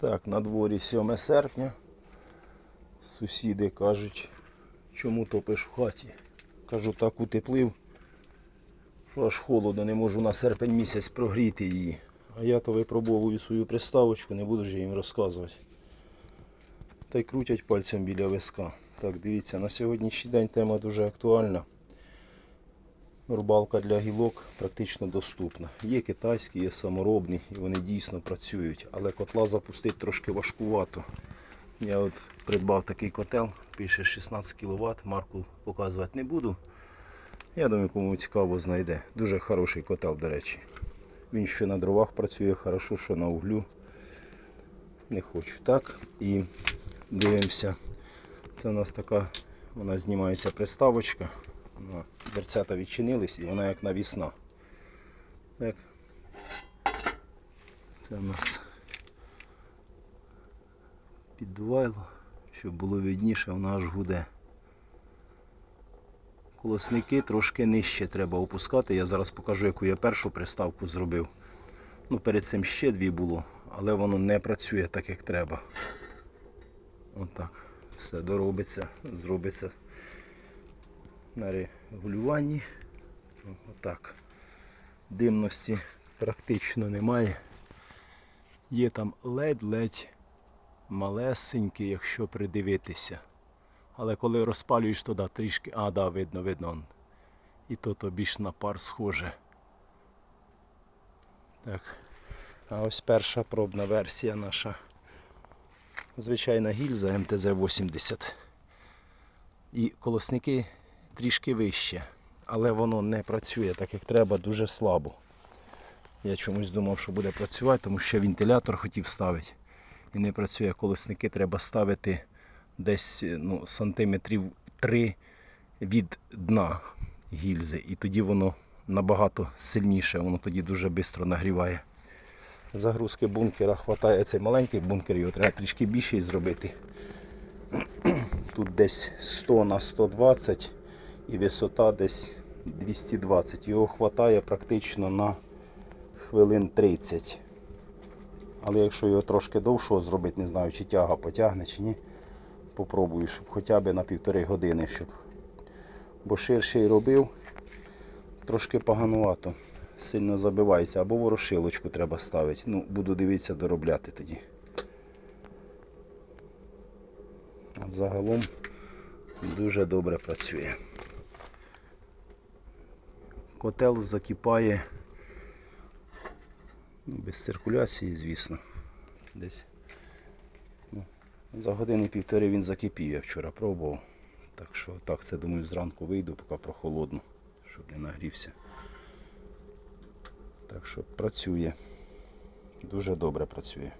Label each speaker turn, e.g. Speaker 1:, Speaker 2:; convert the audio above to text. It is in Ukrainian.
Speaker 1: Так, на дворі 7 серпня. Сусіди кажуть, чому топиш в хаті. Кажу, так утеплив, що аж холодно, не можу на серпень місяць прогріти її. А я то випробовую свою приставочку, не буду ж їм розказувати. Та й крутять пальцем біля виска. Так, дивіться, на сьогоднішній день тема дуже актуальна. Рубалка для гілок практично доступна. Є китайські, є саморобні, і вони дійсно працюють. Але котла запустити трошки важкувато. Я от придбав такий котел, пише 16 кВт, марку показувати не буду. Я думаю, кому цікаво знайде. Дуже хороший котел, до речі. Він що на дровах працює хорошо, що на углю. Не хочу. Так. І дивимося. Це у нас така, вона знімається приставочка. Дверцята відчинились і вона як навісна. Так. Це у нас піддувайло, щоб було видніше, вона аж гуде. Колосники трошки нижче треба опускати. Я зараз покажу, яку я першу приставку зробив. Ну, перед цим ще дві було, але воно не працює так, як треба. Отак. Все доробиться, зробиться на регулюванні. О, Отак. Димності практично немає. Є там ледь-ледь малесенький, якщо придивитися. Але коли розпалюєш, то да, трішки. А, да, видно, видно. І то то більш на пар схоже. Так. А ось перша пробна версія наша. Звичайна гільза МТЗ-80. І колосники трішки вище. Але воно не працює так, як треба, дуже слабо. Я чомусь думав, що буде працювати, тому що вентилятор хотів ставити. І не працює. Колесники треба ставити десь ну, сантиметрів 3 від дна гільзи. І тоді воно набагато сильніше, воно тоді дуже швидко нагріває. Загрузки бункера хватає цей маленький бункер, його треба трішки більший зробити. Тут десь 100 на 120 і висота десь 220. Його хватає практично на хвилин 30. Але якщо його трошки довшого зробити, не знаю, чи тяга потягне, чи ні, попробую, щоб хоча б на півтори години, щоб. Бо ширший робив, трошки поганувато, сильно забивається, або ворошилочку треба ставити. Ну, буду дивитися, доробляти тоді. От загалом дуже добре працює. Котел закипає ну, без циркуляції, звісно. Десь ну, за години півтори він закипів, я вчора пробував. Так що так, це думаю зранку вийду, поки прохолодно, щоб не нагрівся. Так що працює. Дуже добре працює.